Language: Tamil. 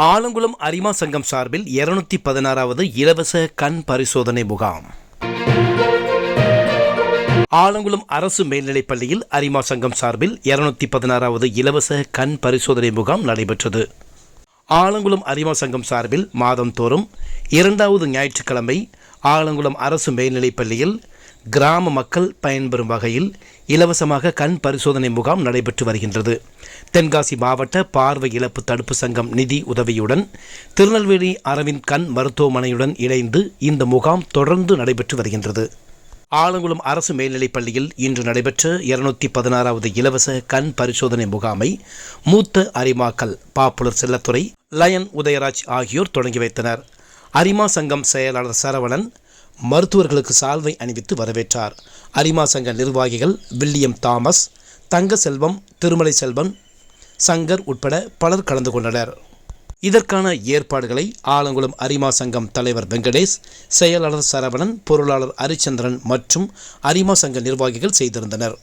ஆலங்குளம் அரிமா சங்கம் சார்பில் இருநூத்தி பதினாறாவது இலவச கண் பரிசோதனை முகாம். ஆலங்குளம் அரசு மேல்நிலைப் பள்ளியில் அரிமா சங்கம் சார்பில் இருநூத்தி பதினாறாவது இலவச கண் பரிசோதனை முகாம் நடைபெற்றது. ஆலங்குளம் அரிமா சங்கம் சார்பில் மாதந்தோறும் இரண்டாவது ஞாயிற்றுக்கிழமை ஆலங்குளம் அரசு மேல்நிலைப் பள்ளியில் கிராம மக்கள் பயன்பெறும் வகையில் இலவசமாக கண் பரிசோதனை முகாம் நடைபெற்று வருகின்றது. தென்காசி மாவட்ட பார்வை இழப்பு தடுப்பு சங்கம் நிதி உதவியுடன் திருநெல்வேலி அரவிந்த் கண் மருத்துவமனையுடன் இணைந்து இந்த முகாம் தொடர்ந்து நடைபெற்று வருகின்றது. ஆலங்குளம் அரசு மேல்நிலைப் பள்ளியில் இன்று நடைபெற்ற இருநூத்தி பதினாறாவது இலவச கண் பரிசோதனை முகாமை மூத்த அரிமாக்கள் பாப்புலர் செல்லத்துறை லயன் உதயராஜ் ஆகியோர் தொடங்கி வைத்தனர். அரிமா சங்கம் செயலாளர் சரவணன் மருத்துவர்களுக்கு சால்வை அணிவித்து வரவேற்றார். அரிமா சங்க நிர்வாகிகள் வில்லியம் தாமஸ் தங்க செல்வம் திருமலை செல்வன் சங்கர் உட்பட பலர் கலந்து கொண்டனர். இதற்கான ஏற்பாடுகளை ஆலங்குளம் அரிமா சங்கம் தலைவர் வெங்கடேஷ் செயலாளர் சரவணன் பொருளாளர் ஹரிச்சந்திரன் மற்றும் அரிமா சங்க நிர்வாகிகள் செய்திருந்தனர்.